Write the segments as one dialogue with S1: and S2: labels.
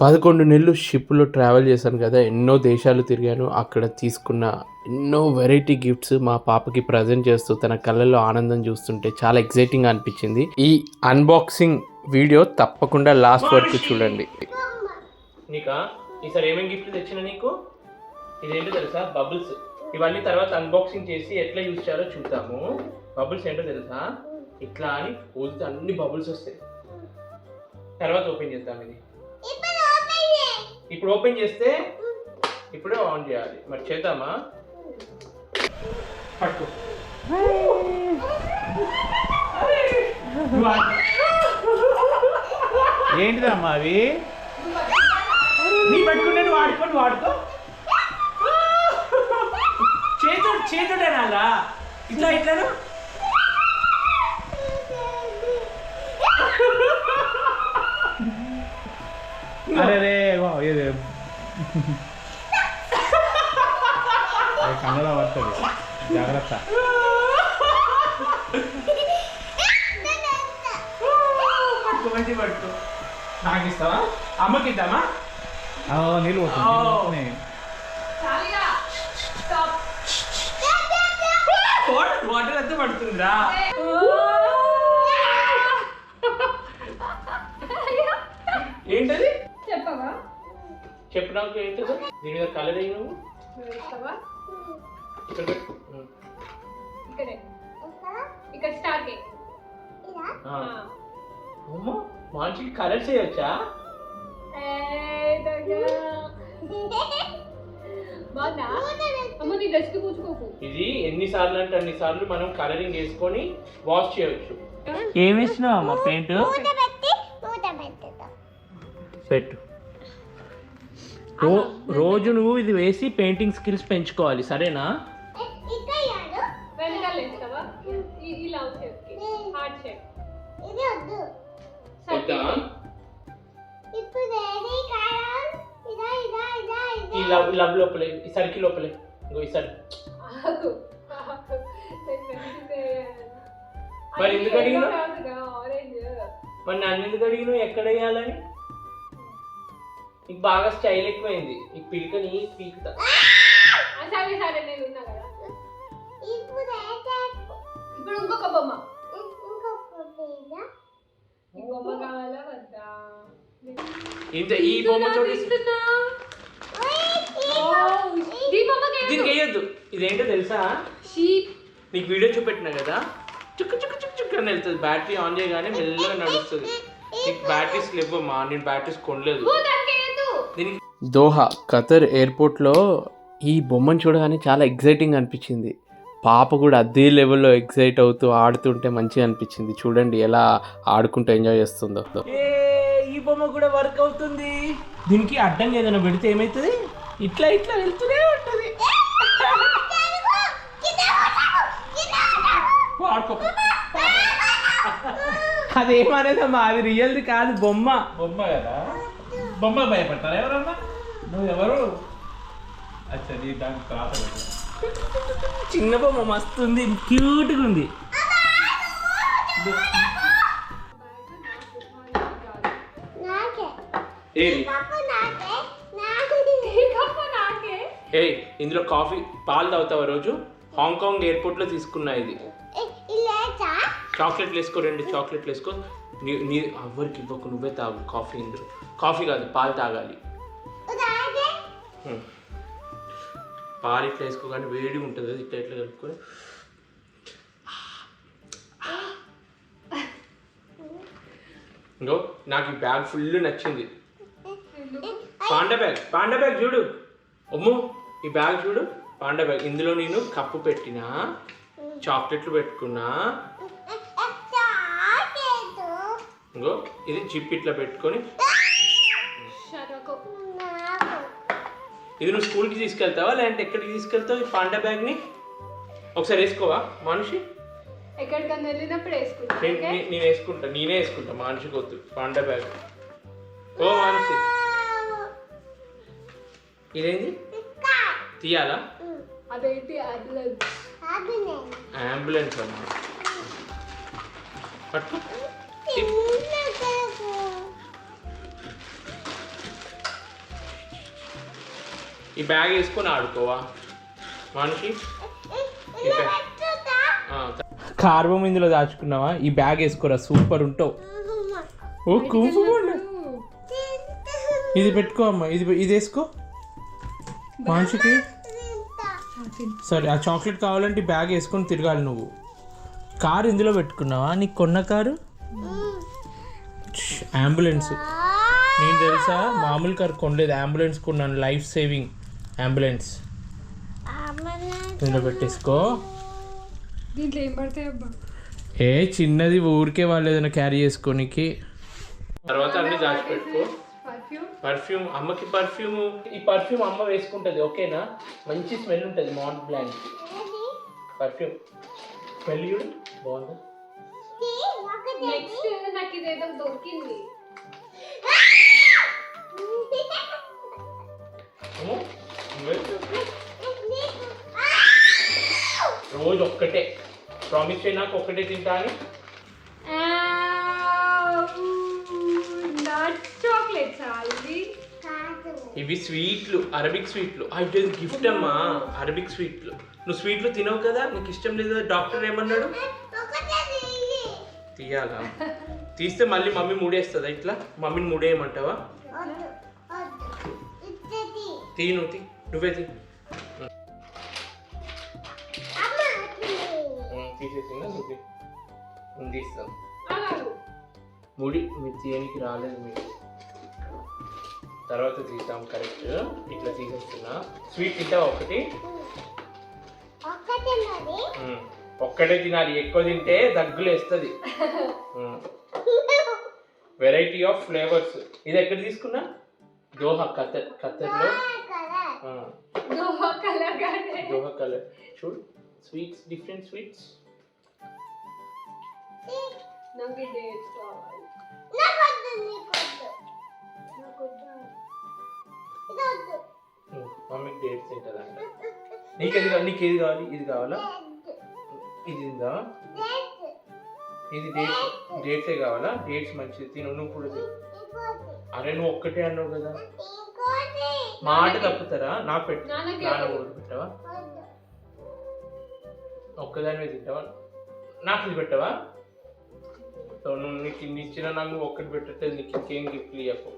S1: పదకొండు నెలలు షిప్లో ట్రావెల్ చేశాను కదా ఎన్నో దేశాలు తిరిగాను. అక్కడ తీసుకున్న ఎన్నో వెరైటీ గిఫ్ట్స్ మా పాపకి ప్రజెంట్ చేస్తూ తన కళ్ళల్లో ఆనందం చూస్తుంటే చాలా ఎక్సైటింగ్ అనిపించింది. ఈ అన్బాక్సింగ్ వీడియో తప్పకుండా లాస్ట్ వరకు చూడండి. నీకా ఈసారి ఏమేమి గిఫ్ట్ తెచ్చిన నీకు? ఇదేంటో తెలుసా? బబుల్స్. ఇవన్నీ తర్వాత అన్బాక్సింగ్ చేసి ఎట్లా యూజ్ చేయాలో చూద్దాము. బబుల్స్ ఏంటో తెలుసా? ఇట్లా అని ఊదితే అన్ని బబుల్స్ వస్తాయి. తర్వాత ఓపెన్ చేద్దాం ఇది. ఇప్పుడు ఓపెన్ చేస్తే ఇప్పుడే ఆన్ చేయాలి. మరి చేద్దామా? పట్టుకో
S2: ఏంటిదమ్మా అవి?
S1: నీ పట్టుకుంటే నువ్వు వాడుకొని వాడుకో చేతు చేతుడేనాలా ఇట్లా ఇట్లాను
S2: అరే రే వా, ఇది కన్నడ పడుతుంది. జాగ్రత్త.
S1: పట్టుకో మంచి పట్టుకో నాకు ఇస్తావా? అమ్మకి ఇద్దామా?
S2: నీళ్ళు.
S1: వాటర్ అంతా ఏంటది? చెప్పు నాకు ఏంటది దీని మీద కలర్ అయ్యి నువ్వు? ఇక్కడ
S3: స్టార్ట్
S1: మనిషికి కలర్ చేయొచ్చా? ఇది ఎన్నిసార్లు అంటే అన్ని సార్లు మనం కలరింగ్ వేసుకొని వాష్ చేయొచ్చు. ఏం వేసినావు అమ్మ? పెయింట్? పెట్టు. రో- రోజు నువ్వు ఇది వేసి పెయింటింగ్ స్కిల్స్ పెంచుకోవాలి సరేనా?
S3: ఈ- ఈ లవ్ షేప్కి హార్ట్ షేప్.
S1: వద్దా? ఈ లవ్ లవ్ లోపలే ఈ సర్కిల్ లోపలే. ఇంకో ఈ సర్. మరి ఎందుకు అడిగినావు?
S3: ఆరెంజ్.
S1: మరి నన్ను ఎందుకు అడిగినావు? ఎక్కడ వేయాలని? నీకు బాగా స్టైల్ ఎక్కువైంది. ఈ పిల్కని పీకుతా.
S3: సరే సరే నేను ఉన్నా కదా. ఇప్పుడు ఇంకొక బొమ్మ. ఈ బొమ్మ కావాలా వద్దా?
S1: ఇంత ఈ బొమ్మ చూడు
S3: ఈ బొమ్మకి
S1: దీనికి వేయొద్దు ఇదేంటో తెలుసా?
S3: షీప్.
S1: నీకు వీడియో చూపెట్టినా కదా? చుక్కు చుక్కు చుక్కు చుక్కు అని వెళ్తుంది. బ్యాటరీ ఆన్ చేయగానే మెల్లగా నడుస్తుంది. నీకు బ్యాటరీస్ లేవమ్మా నేను బ్యాటరీస్ కొనలేదు. దోహా ఖతర్ ఎయిర్పోర్ట్లో ఈ బొమ్మను చూడగానే చాలా ఎగ్జైటింగ్ అనిపించింది. పాప కూడా అదే లెవెల్లో ఎగ్జైట్ అవుతూ ఆడుతుంటే మంచిగా అనిపించింది. చూడండి ఎలా ఆడుకుంటూ ఎంజాయ్ చేస్తుందో. ఈ బొమ్మ కూడా వర్క్ అవుతుంది. దీనికి అడ్డంగా ఏదైనా పెడితే ఏమవుతుంది ఇట్లా ఇట్లా వెళ్తూనే ఉంటుంది. అదేమనేదమ్మా అది రియల్ది కాదు బొమ్మ.
S2: బొమ్మ కదా. బొమ్మ భయపడతారా ఎవరన్నా? నువ్వు ఎవరు? అచ్చా నీ దానికి.
S1: చిన్న బొమ్మ మస్తు ఉంది. క్యూట్గా ఉంది ఏది ఏ ఇందులో కాఫీ పాలు తాగుతావా రోజు? హాంకాంగ్ ఎయిర్పోర్ట్లో తీసుకున్నా ఇది. చాక్లెట్లు వేసుకో రెండు చాక్లెట్లు వేసుకో. నీ నీ ఎవరికి ఇవ్వకు నువ్వే తాగు కాఫీ ఇందులో. కాఫీ కాదు పాలు తాగాలి. పాలు ఇట్లా వేసుకో కానీ వేడిగా ఉంటుంది ఇట్లా ఇట్లా కలుపుకొని. ఇంకో నాకు ఈ బ్యాగ్ ఫుల్ నచ్చింది. పాండా బ్యాగ్ పాండా బ్యాగ్ చూడు. అమ్మో ఈ బ్యాగ్ చూడు. Panda bag. ఇందులో నేను కప్పు పెట్టినా చాక్లెట్లు పెట్టుకున్నా ఇంకో ఇది జిప్ ఇట్లా పెట్టుకొని. ఇది నువ్వు స్కూల్కి తీసుకెళ్తావా లేదంటే ఎక్కడికి తీసుకెళ్తావు ఈ పాండా బ్యాగ్ని? ఒకసారి వేసుకోవా మనిషి?
S3: ఎక్కడికన్నా వెళ్ళినప్పుడు వేసుకుంటా
S1: నేను వేసుకుంటా నేనే వేసుకుంటా మనిషికి వద్దు పాండా బ్యాగ్. ఓ మనిషి. ఇదేంటి తీయాలా?
S3: అదేంటి అంబులెన్స్.
S1: అంబులెన్స్? అమ్మా పట్టు. ఈ బ్యాగ్ వేసుకొని ఆడుకోవా? మనిషి? కార్బం ఇందులో దాచుకున్నావా? ఈ బ్యాగ్ వేసుకోరా? సూపర్ ఉంటావు. ఓ. ఇది పెట్టుకో అమ్మా. ఇది ఇది వేసుకో. మనిషికి? సరే ఆ చాక్లెట్ కావాలంటే ఈ బ్యాగ్ వేసుకొని తిరగాలి నువ్వు. కారు ఇందులో పెట్టుకున్నావా? నీకు కొన్న కారు? అంబులెన్స్ నేను తెలుసా? మామూలు కారు కొనలేదు. అంబులెన్స్ కొన్నాను. లైఫ్ సేవింగ్ అంబులెన్స్ ఇందులో పెట్టేసుకో.
S3: దీంట్లో ఏం పడతాయి అబ్బా
S1: ఏ చిన్నది ఊరికే వాళ్ళు ఏదైనా క్యారీ చేసుకోనికి. తర్వాత అన్ని దాచిపెట్టుకో
S3: పర్ఫ్యూమ్
S1: పర్ఫ్యూమ్ అమ్మకి పర్ఫ్యూమ్ ఈ పర్ఫ్యూమ్ అమ్మ వేసుకుంటది ఓకేనా? మంచి స్మెల్ ఉంటుంది మాంట్ బ్లాంక్ పర్ఫ్యూమ్ స్మెల్ చూడు. బాగుందా?
S3: నెక్స్ట్ నాకు ఇదేదో దొరికింది.
S1: రోజు ఒక్కటే ప్రామిస్ నాకు ఒక్కటే తింటా అని.
S3: నట్ చాక్లెట్స్ ఇవి?
S1: ఇవి స్వీట్లు అరబిక్ స్వీట్లు. ఇది గిఫ్ట్ అమ్మా అరబిక్ స్వీట్లు. నువ్వు స్వీట్లు తినవు కదా నీకు ఇష్టం లేదు కదా డాక్టర్ ఏమన్నాడు? తీయాలా? తీస్తే మళ్ళీ మమ్మీ మూడేస్తుందా ఇట్లా? మమ్మీని మూడేయమంటావా? తీ నువ్వు తీ. నువ్వే తీ. తీసేసిందా? నువ్వు తీస్తాం. ముడి మీరు తీయనికి రాలేదు మీరు. తర్వాత తీస్తాం కరెక్ట్. ఇట్లా తీసేస్తున్నా. స్వీట్ తింటావా ఒకటి? ఉమ్, ఒక్కటే తినాలి ఎక్కువ తింటే దగ్గులు వేస్తుంది. వెరైటీ ఆఫ్ ఫ్లేవర్స్ ఇది ఎక్కడ తీసుకున్నా? దోహా కతర్ ఖతర్లో ఆ,
S3: దోహా కలర్ గానే
S1: దోహా కలర్. చూడు స్వీట్స్ డిఫరెంట్ స్వీట్స్
S3: నాకు డేట్స్ నాకు?
S1: మమ్మీకి డేట్స్ తింటుందంట. నీకేది కావాలి నీకు ఏది కావాలి? ఇది కావాలా? ఇది ఉందా ఇది డేట్స్ డేట్సే కావాలా? డేట్స్ మంచిది. తిను నువ్వు కూడా అరే నువ్వు ఒక్కటే అన్నావు కదా. మాట తప్పుతారా? నాకు పెట్టు. నాన్న కూడా పెట్టావా? ఒక్కదానివే తింటావా? నాకు ఇది పెట్టవా? సో నువ్వు నీకు ఇన్ని ఇచ్చిన నాకు ఒక్కటి పెట్టట్లేదు. నీకు ఇంకేం గిఫ్ట్లు ఇవ్వకు.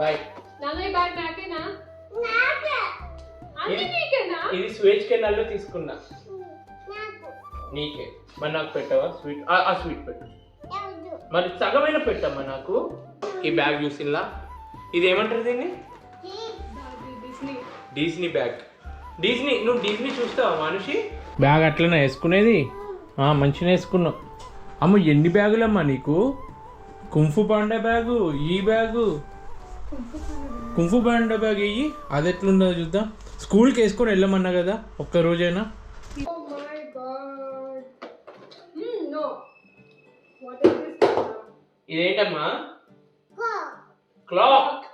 S1: బాయ్.
S3: అన్ని నీకేనా?
S1: ఇది స్వేచ్ కెనాల్లో తీసుకున్నా. నీకే. మరి నాకు పెట్టవా? స్వీట్. ఆ స్వీట్ పెట్టు. మరి సగమైన పెట్టమ్మా నాకు. ఈ బ్యాగ్ చూసిలా ఇది ఏమంటారు దీన్ని?
S3: Disney
S1: bag. డిస్నీ నువ్వు డిస్నీ చూస్తావా మనిషి? బ్యాగ్ అట్లనే వేసుకునేది? మంచిగా వేసుకున్నావు. అమ్మ ఎన్ని బ్యాగులమ్మా నీకు? కుంఫు పాండే బ్యాగు ఈ bag. Kung Fu Panda bag ఇయ్యి అది ఎట్లుండదో చూద్దాం. స్కూల్కి వేసుకొని వెళ్ళమన్నా కదా ఒక్క రోజైనా.
S3: Oh my god. Hmm, no. What is this?
S1: ఇదేంటమ్మా? క్లాక్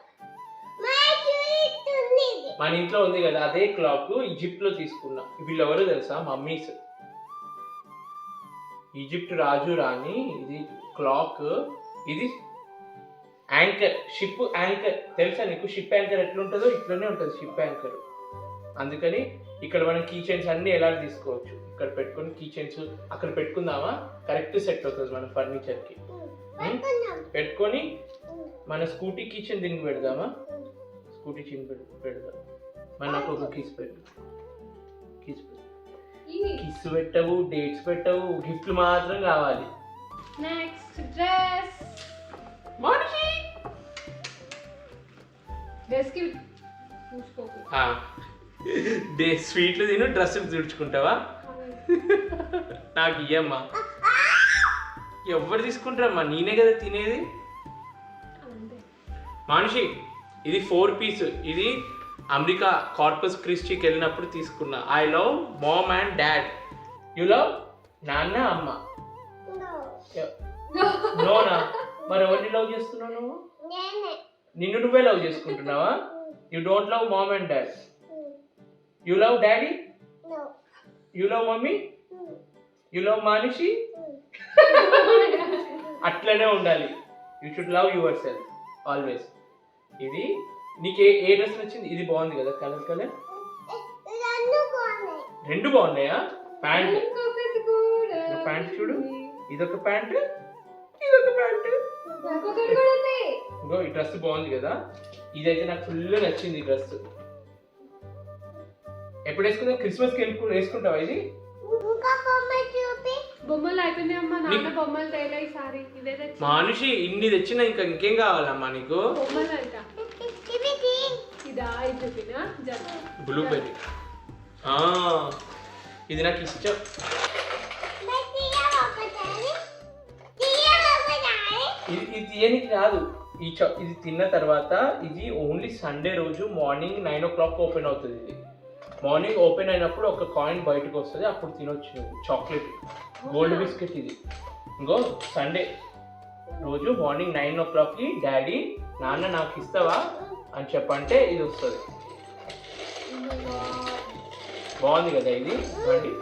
S1: మన ఇంట్లో ఉంది కదా అదే క్లాక్ ఈజిప్ట్లో తీసుకున్నా. వీళ్ళు ఎవరు తెలుసా? మమ్మీస్. ఈజిప్ట్ రాజు రాణి ఇది క్లాక్ ఇది యాంకర్ షిప్ యాంకర్. తెలుసా నీకు? షిప్ యాంకర్ ఎట్లుంటుందో? ఇట్లనే ఉంటుంది షిప్ యాంకర్. అందుకని ఇక్కడ మనం కీ చైన్స్ అన్ని ఎలా తీసుకోవచ్చు? ఇక్కడ పెట్టుకొని కీ చైన్స్ అక్కడ పెట్టుకుందామా? కరెక్ట్ సెట్ అవుతుంది మన ఫర్నిచర్కి పెట్టుకొని మన స్కూటీ కిచెన్ దీనికి పెడదామా? స్కూటీ చిన్ పెడదాం. మన నాకు ఒక కిస్ పెట్టు. కిస్. కిస్ పెట్టవు డేట్స్ పెట్టవు గిఫ్ట్లు మాత్రం కావాలి.
S3: Next dress.
S1: మనిషి!
S3: చూసుకోకు.
S1: డే స్వీట్లు తిను డ్రెస్సులు తుడుచుకుంటావా? నాకు ఇయ్యమ్మా. ఎవరు తీసుకుంటారమ్మా? నేనే కదా తినేది. మనిషి ఇది ఫోర్ పీస్. ఇది అమెరికా కార్పస్ క్రిస్టీకి వెళ్ళినప్పుడు తీసుకున్నా. I love mom and dad. You love నాన్న అమ్మ? నోనా? మరి ఎవరిని లవ్ చేస్తున్నావు నువ్వు? నిన్ను నువ్వే love చేసుకుంటున్నావా? You don't love mom and dad you love daddy you love mummy you love మానిషి అట్లనే ఉండాలి. You should love yourself always ఇది నీకు ఏ ఏ డ్రెస్ నచ్చింది? ఇది బాగుంది కదా కలర్ కలర్? రెండు బాగున్నాయా. ప్యాంట్. ప్యాంట్ చూడు. ఇదొక ప్యాంట్. ఇదొక ప్యాంట్. ఇంకో ఈ డ్రెస్ బాగుంది కదా? ఇదైతే నాకు ఫుల్ నచ్చింది ఈ డ్రెస్. ఎప్పుడు వేసుకుందాం క్రిస్మస్కి వెళ్ళి వేసుకుంటావా ఇది?
S3: బొమ్మలు అయిపోయినాయి అమ్మా నాన్న బొమ్మలు తేలే ఈసారి ఇదే
S1: మనిషి ఇన్ని తెచ్చినా ఇంకా ఇంకేం కావాలమ్మా నీకు?
S3: బొమ్మలు అంట. ఇదా ఇది చూపినా?
S1: బ్లూబెర్రీ. ఇది నాకు ఇష్టం. తీయనికి రాదు ఈ చ ఇది తిన్న తర్వాత ఇది ఓన్లీ సండే రోజు morning nine o'clock open అవుతుంది. ఇది మార్నింగ్ ఓపెన్ అయినప్పుడు ఒక కాయిన్ బయటకు వస్తుంది అప్పుడు తినొచ్చు చాక్లెట్ గోల్డ్ బిస్కెట్ ఇది. ఇంకో సండే రోజు మార్నింగ్ నైన్ ఓ క్లాక్కి డాడీ నాన్న నాకు ఇస్తావా అని చెప్పంటే ఇది వస్తుంది. బాగుంది కదా ఇది? గండి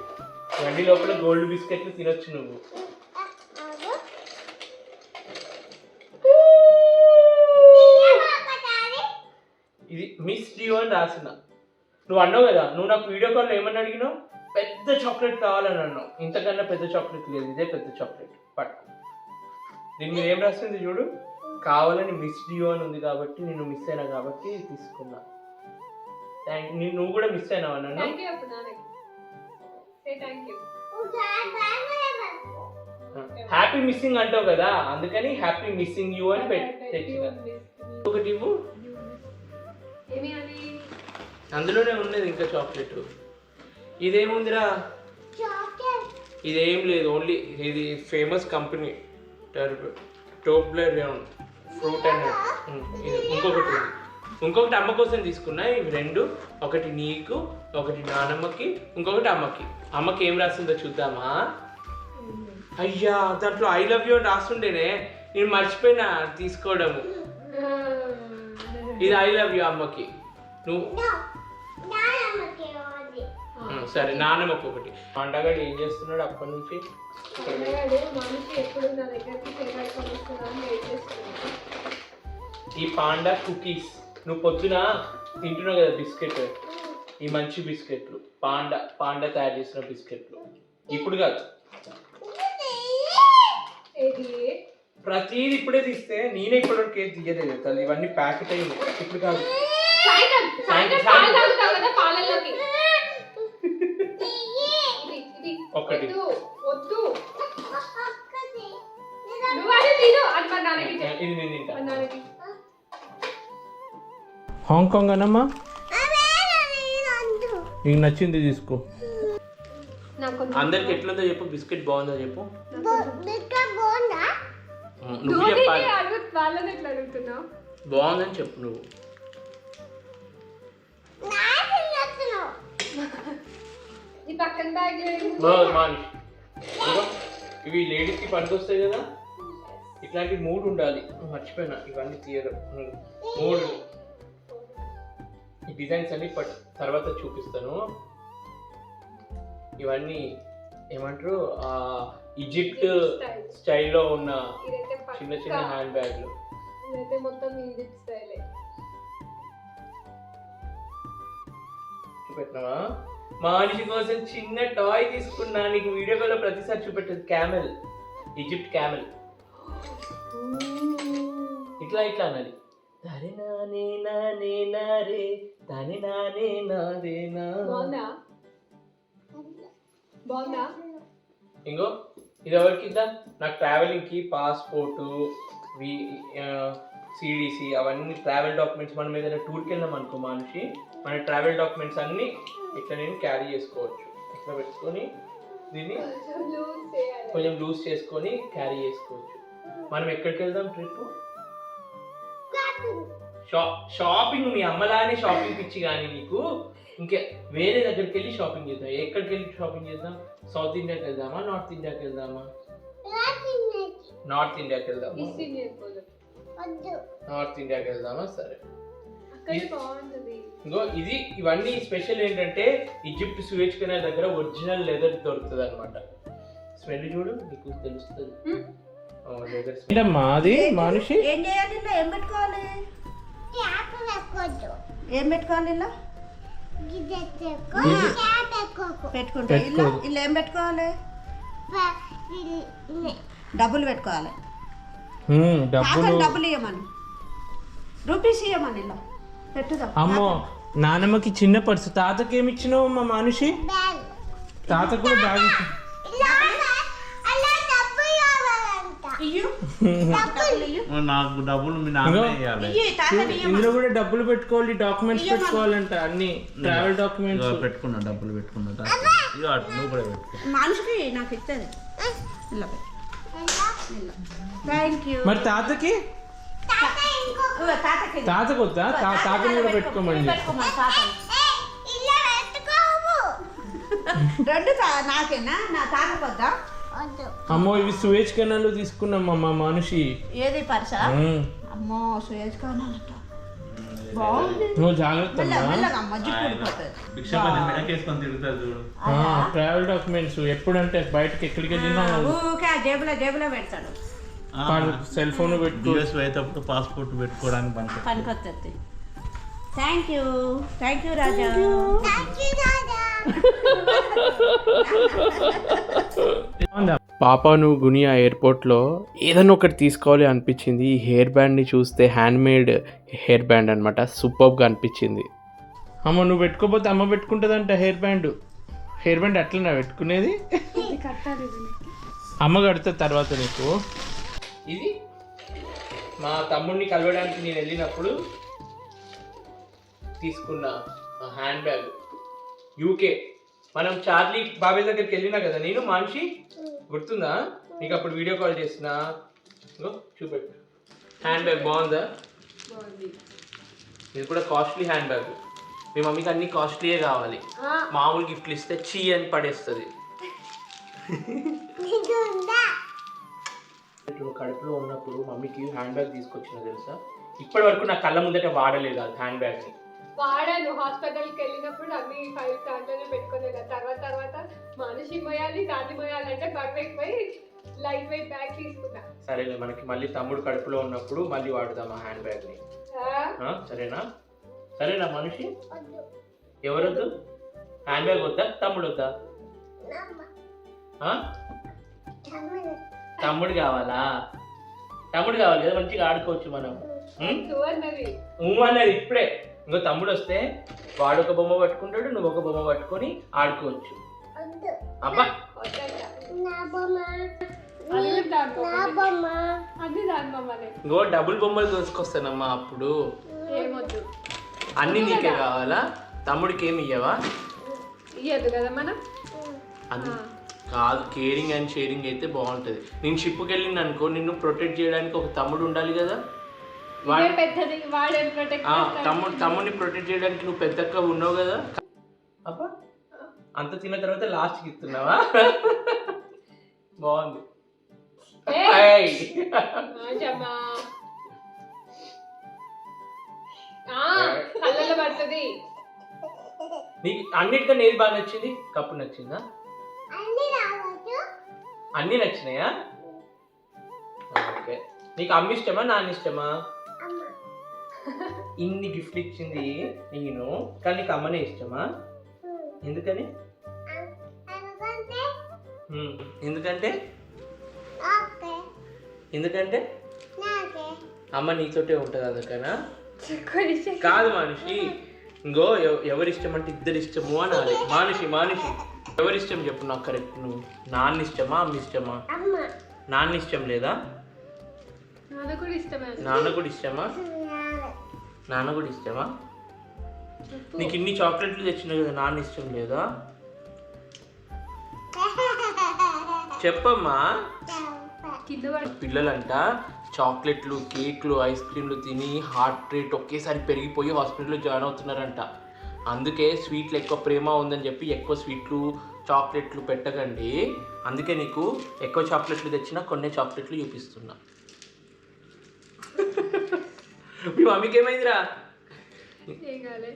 S1: గండి లోపల గోల్డ్ బిస్కెట్లు తినొచ్చు నువ్వు ఇది మిస్ డియో అని రాసిన. నువ్వు అన్నావు కదా నువ్వు నాకు వీడియో కాల్లో ఏమని అడిగినావు? పెద్ద చాక్లెట్ కావాలని అన్నావు. ఇంతకన్నా పెద్ద చాక్లెట్ లేదు ఇదే పెద్ద చాక్లెట్ పట్టు. దీని మీద ఏం రాసింది చూడు? కావాలని మిస్ డియో అని ఉంది కాబట్టి నేను మిస్ అయినా కాబట్టి తీసుకున్నా. థ్యాంక్ నువ్వు కూడా మిస్ అయినావా నన్ను? హ్యాపీ మిస్సింగ్ అంటావు కదా అందుకని హ్యాపీ మిస్సింగ్ యూ అని పెట్టి ఒకటి ఇవ్వు. అందులోనే ఉన్నది ఇంకా చాక్లెట్. ఇదేముందిరా? ఇదేం లేదు ఓన్లీ ఇది famous company Tobler fruit and ఇది ఇంకొకటి ఉంది. ఇంకొకటి అమ్మ కోసం తీసుకున్నా ఇవి రెండు. ఒకటి నీకు ఒకటి నానమ్మకి ఇంకొకటి అమ్మకి. అమ్మకి ఏం రాసిందో చూద్దామా? అయ్యా దాంట్లో ఐ లవ్ యూ అని రాస్తుండేనే. నేను మర్చిపోయినా తీసుకోవడము. ఇది ఐ లవ్ యూ అమ్మకి. నువ్వు సరే నాన్నమ్మకి ఒకటి. పండగడు ఏం చేస్తున్నాడు అప్పటి నుంచి? ఈ పాండా కుకీస్. నువ్వు పొద్దున తింటున్నావు కదా బిస్కెట్? ఈ మంచి బిస్కెట్లు. పాండా పాండా తయారు చేసిన బిస్కెట్లు. ఇప్పుడు కాదు. ప్రతిది ఇప్పుడే తీస్తే నేనే ఇప్పటివరకు ఏది తీయలేదు తల్లి ఇవన్నీ ప్యాకెట్ అయ్యింది. ఇప్పుడు కదా
S3: పాలల్లోకి ఇది ఇది
S1: ఒకటి.
S3: వద్దు.
S1: ఇది నేను తింటా. హాంకాంగ్ అనమ్మా నీకు నచ్చింది తీసుకో. అందరికి ఎట్లుందో చెప్పు బిస్కెట్ బాగుందో చెప్పు. నువ్వు
S3: నువ్వు
S1: చెప్పాలి. బాగుందని చెప్పు నువ్వు.
S3: ఈ పక్కన బ్యాగ్
S1: ఇదిగో, ఇవి లేడీస్కి పనికొస్తాయి కదా? ఇట్లాంటి మూడు ఉండాలి. మర్చిపోయినా ఇవన్నీ ఉమ్, మూడు. ఈ డిజైన్స్ అన్ని తర్వాత చూపిస్తాను. ఇవన్నీ ఏమంటారు? ఆ ఈజిప్ట్ స్టైల్లో ఉన్న చిన్న చిన్న హ్యాండ్ బ్యాగ్లు
S3: ఇదైతే మొత్తం ఈజిప్ట్ స్టైలే
S1: చూపెట్టినావా? మనిషి కోసం చిన్న టాయ్ తీసుకున్నా నీకు వీడియో కాల్లో ప్రతిసారి చూపెట్టేది క్యామెల్ ఈజిప్ట్ క్యామెల్ ఇట్లా ఇట్లా అన్నది. తరి నానే నానే నారే తని నానే నాదే నా.
S3: బాగుందా?
S1: ఇంకో ఇది ఎవరికి ఇద్దాం? నాకు ట్రావెలింగ్కి పాస్పోర్టు వి సిడిసి అవన్నీ ట్రావెల్ డాక్యుమెంట్స్ మనం ఏదైనా టూర్కి వెళ్ళాం అనుకో మనిషి మన ట్రావెల్ డాక్యుమెంట్స్ అన్నీ ఇట్లా నేను క్యారీ చేసుకోవచ్చు. ఇట్లా పెట్టుకొని దీన్ని
S3: కొంచెం లూజ్ చేయాలి.
S1: కొంచెం లూజ్ చేసుకొని క్యారీ చేసుకోవచ్చు. మనం ఎక్కడికి వెళ్దాం ట్రిప్? షా షాపింగ్ మీ అమ్మలానే షాపింగ్ పిచ్చి కానీ నీకు. ఇంకే వేరే దగ్గరికి వెళ్ళి షాపింగ్ చేద్దాం. ఎక్కడికి వెళ్ళి షాపింగ్ చేద్దాం? సౌత్ ఇండియాకి వెళ్దామా? నార్త్ ఇండియాకి వెళ్దామా? నార్త్ ఇండియాకి. వెళ్దామా? నార్త్ ఇండియాకి వెళ్దామా? సరే. ఇంకో ఇది ఇవన్నీ స్పెషల్ ఏంటంటే ఈజిప్ట్ సూయేజ్ కెనాల్ దగ్గర ఒరిజినల్ లెదర్ దొరుకుతుంది అనమాట స్మెల్ చూడు నీకు తెలుస్తుంది. లెదర్ మాది మనిషి?
S4: ఏం చేయాలి ఇలా ఏం పెట్టుకోవాలి? ఏం పెట్టుకోవాలి ఇలా పెట్టుకుంటా. ఇలా. ఇలా ఏం పెట్టుకోవాలి? డబ్బులు పెట్టుకోవాలి.
S1: డబ్బులు.
S4: డబ్బులు ఇవ్వమని రూపీస్ ఇవ్వమని ఇలా పెట్టుదాం.
S1: అమ్మో నానమ్మకి చిన్న పర్సు. తాతకి ఏమి ఇచ్చినావు మా మనిషి తాత కూడా బ్యాగ్
S2: నాకు డబ్బులు మీ
S1: ఇందులో కూడా డబ్బులు పెట్టుకోవాలి డాక్యుమెంట్స్ పెట్టుకోవాలంట అన్ని ట్రావెల్ డాక్యుమెంట్స్.
S2: పెట్టుకున్నా డబ్బులు పెట్టుకున్నా ఇక అటు నువ్వు కూడా పెట్టుకో.
S4: మనిషికి నాకు ఇస్తుంది ఇలా థ్యాంక్ యూ
S1: మరి తాతకి?
S4: తాతకి
S1: తాతకు వద్దా? తా- తాతని కూడా పెట్టుకోమండి
S4: పెట్టుకోమని రెండు నాకేనా? నా తాతకు వద్దా?
S1: అమ్మో ఇవి సువేజ్ కెనాల్ తీసుకున్నాం మా మనిషి.
S4: ఏది పర్సా. అమ్మో సుయేజ్
S1: నువ్వు జాగ్రత్త
S2: చూడు.
S1: ట్రావెల్ డాక్యుమెంట్స్ ఎప్పుడంటే బయటకి ఎక్కడికి
S4: జేబులో జేబులో పెడతాడు.
S1: సెల్ ఫోన్
S2: యూఎస్ పోయేటప్పుడు పాస్పోర్ట్ పెట్టుకోవడానికి పనికి
S4: పనికొస్తుంది thank you thank you Raja
S1: Papua New Guinea ఎయిర్పోర్ట్లో ఏదైనా ఒకటి తీసుకోవాలి అనిపించింది. ఈ హెయిర్ బ్యాండ్ని చూస్తే హ్యాండ్ మేడ్ హెయిర్ బ్యాండ్ అనమాట సూపర్గా అనిపించింది. అమ్మ నువ్వు పెట్టుకోపోతే అమ్మ పెట్టుకుంటుందంట హెయిర్ బ్యాండ్. హెయిర్ బ్యాండ్ అట్లనా పెట్టుకునేది? అమ్మ కడుతుంది తర్వాత నీకు. ఇది? మా తమ్ముడిని కలవడానికి నేను వెళ్ళినప్పుడు తీసుకున్న హ్యాండ్ బ్యాగ్ యూకే మనం చార్లీ బాబాయ్ దగ్గరికి వెళ్ళినా కదా? నేను మాన్షి? గుర్తుందా? నీకు అప్పుడు వీడియో కాల్ చేసిన? చూపెట్టు. హ్యాండ్ బ్యాగ్ బాగుందా. ఇది కూడా కాస్ట్లీ హ్యాండ్ బ్యాగ్ మీ మమ్మీకి అన్ని కాస్ట్లీయే కావాలి. మామూలు గిఫ్ట్లు ఇస్తే చీ అని పడేస్తుంది. ఇట్లా కడుపులో ఉన్నప్పుడు మమ్మీకి హ్యాండ్ బ్యాగ్ తీసుకొచ్చిన తెలుసా? ఇప్పటి వరకు నా కళ్ళ ముందట వాడలేదు అది హ్యాండ్ బ్యాగ్ని
S3: వాడాను. హాస్పిటల్కి వెళ్ళినప్పుడు అన్ని ఫైవ్ దాంట్లోనే పెట్టుకోలేదు తర్వాత తర్వాత మనిషి మొయాలి దాన్ని మొయాలంటే బరువు ఎక్కువై లైట్ వెయిట్ బ్యాగ్ తీసుకున్నా.
S1: సరేలే మనకి మళ్ళీ తమ్ముడు కడుపులో ఉన్నప్పుడు మళ్ళీ వాడుదాం ఆ హ్యాండ్ బ్యాగ్ని
S3: ఆ,
S1: ఆ, సరేనా? సరేనా మనిషి? ఎవరొద్దు? హ్యాండ్ బ్యాగ్ వద్దా? తమ్ముడు వద్దా ఆ? తమ్ముడు కావాలా? తమ్ముడు కావాలి కదా మంచిగా ఆడుకోవచ్చు మనం.
S3: అన్నది
S1: ఇప్పుడే. ఇంకో తమ్ముడు వస్తే వాడు ఒక బొమ్మ పట్టుకుంటాడు నువ్వు ఒక బొమ్మ పట్టుకొని ఆడుకోవచ్చు. అబ్బా! ఇంకో డబుల్ బొమ్మలు దోసుకొస్తానమ్మా అప్పుడు. అన్ని నీకే కావాలా? తమ్ముడికి ఏమి ఇయ్యవా?
S3: ఇయ్యద్దు కదా మనం?
S1: అది కాదు కేరింగ్ అండ్ షేరింగ్ అయితే బాగుంటుంది. నేను షిప్కి వెళ్ళింది అనుకో నిన్ను ప్రొటెక్ట్ చేయడానికి ఒక తమ్ముడు ఉండాలి కదా?
S3: ఇదే
S1: వాడు
S3: పెద్దది వాడేం ప్రొటెక్ట్
S1: ఆ, తమ్ముడు తమ్ముడిని ప్రొటెక్ట్ చేయడానికి నువ్వు పెద్దక్క ఉన్నావు కదా? అబ్బా అంత తిన్న తర్వాత లాస్ట్కి ఇస్తున్నావా? బాగుంది. నీకు అన్నిటికన్నా ఏది బాగా నచ్చింది? కప్పు నచ్చిందా? అన్ని నచ్చినాయా? ఓకే. నీకు అమ్మ ఇష్టమా నాన్న ఇష్టమా? ఇన్ని గిఫ్ట్లు ఇచ్చింది నేను కానీ నీకు అమ్మనే ఇష్టమా? ఎందుకని. ఎందుకంటే? ఎందుకంటే? అమ్మ నీతోటే ఉంటుంది అందుకనా? కాదు మనిషి. ఇంకో ఎవ- ఎవరి ఇష్టం అంటే ఇద్దరు ఇష్టము అనాలి మానిషి మానిషి. ఎవరి ఇష్టం చెప్పు నాకు కరెక్ట్ నువ్వు. నాన్న ఇష్టమా అమ్మ. ఇష్టమా నాన్న ఇష్టం లేదా నాన్న కూడా ఇష్టమా? నాన్న కూడా ఇష్టమా? నీకు ఇన్ని చాక్లెట్లు తెచ్చినావు కదా నాన్న ఇష్టం లేదా? చెప్పమ్మా. పిల్లలంట. చాక్లెట్లు కేక్లు ఐస్ క్రీమ్లు తిని హార్ట్ రేట్ ఒకేసారి పెరిగిపోయి హాస్పిటల్లో జాయిన్ అవుతున్నారంట. అందుకే స్వీట్లు ఎక్కువ ప్రేమ ఉందని చెప్పి ఎక్కువ స్వీట్లు చాక్లెట్లు పెట్టకండి. అందుకే నీకు ఎక్కువ చాక్లెట్లు తెచ్చినా కొన్ని చాక్లెట్లు చూపిస్తున్నా. మీ మమ్మీకి ఏమైందిరా?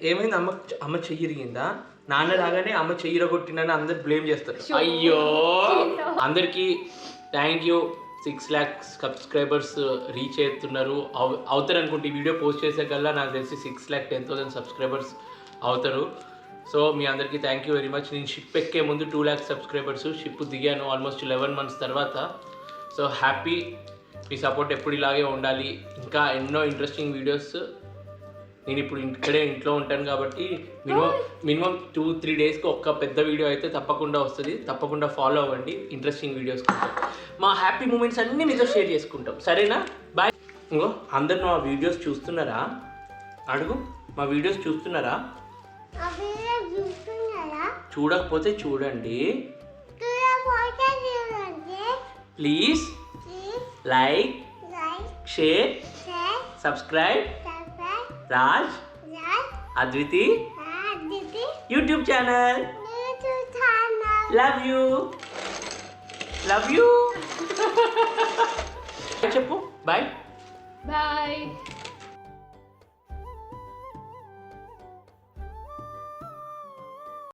S1: ఏమైంది? అమ్మ అమ్మ చెయ్యి ఇరిగిందా? నాన్న రాగానే అమ్మ చెయ్యి కొట్టినని అందరు బ్లేమ్ చేస్తారు. అయ్యో! అందరికి thank you. Six lakhs subscribers reach అవుతున్నారు అవు అవుతారు అనుకుంటే ఈ వీడియో పోస్ట్ చేసే కల్లా నాకు తెలిసి six lakh ten thousand subscribers అవుతారు. సో మీ అందరికీ థ్యాంక్ యూ వెరీ మచ్ నేను షిప్ ఎక్కే ముందు టూ ల్యాక్ సబ్స్క్రైబర్స్ షిప్ దిగాను ఆల్మోస్ట్ లెవెన్ మంత్స్ తర్వాత. సో హ్యాపీ మీ సపోర్ట్ ఎప్పుడు ఇలాగే ఉండాలి. ఇంకా ఎన్నో ఇంట్రెస్టింగ్ వీడియోస్ నేను ఇప్పుడు ఇక్కడే ఇంట్లో ఉంటాను కాబట్టి మినిమం మినిమం టూ త్రీ డేస్కి ఒక్క పెద్ద వీడియో అయితే తప్పకుండా వస్తుంది. తప్పకుండా ఫాలో అవ్వండి. ఇంట్రెస్టింగ్ వీడియోస్ కోసం. మా హ్యాపీ మూమెంట్స్ అన్నీ మీతో షేర్ చేసుకుంటాం. సరేనా? బాయ్. ఇంకో అందరు మా వీడియోస్ చూస్తున్నారా? అడుగు. మా వీడియోస్ చూస్తున్నారా? చూడకపోతే చూడండి. Please. Like
S5: share
S1: subscribe.
S5: Subscribe
S1: Raj
S5: like
S1: Adviti
S5: Aditi
S1: YouTube channel
S5: YouTube channel
S1: love you love you చెప్పు బాయ్
S3: బాయ్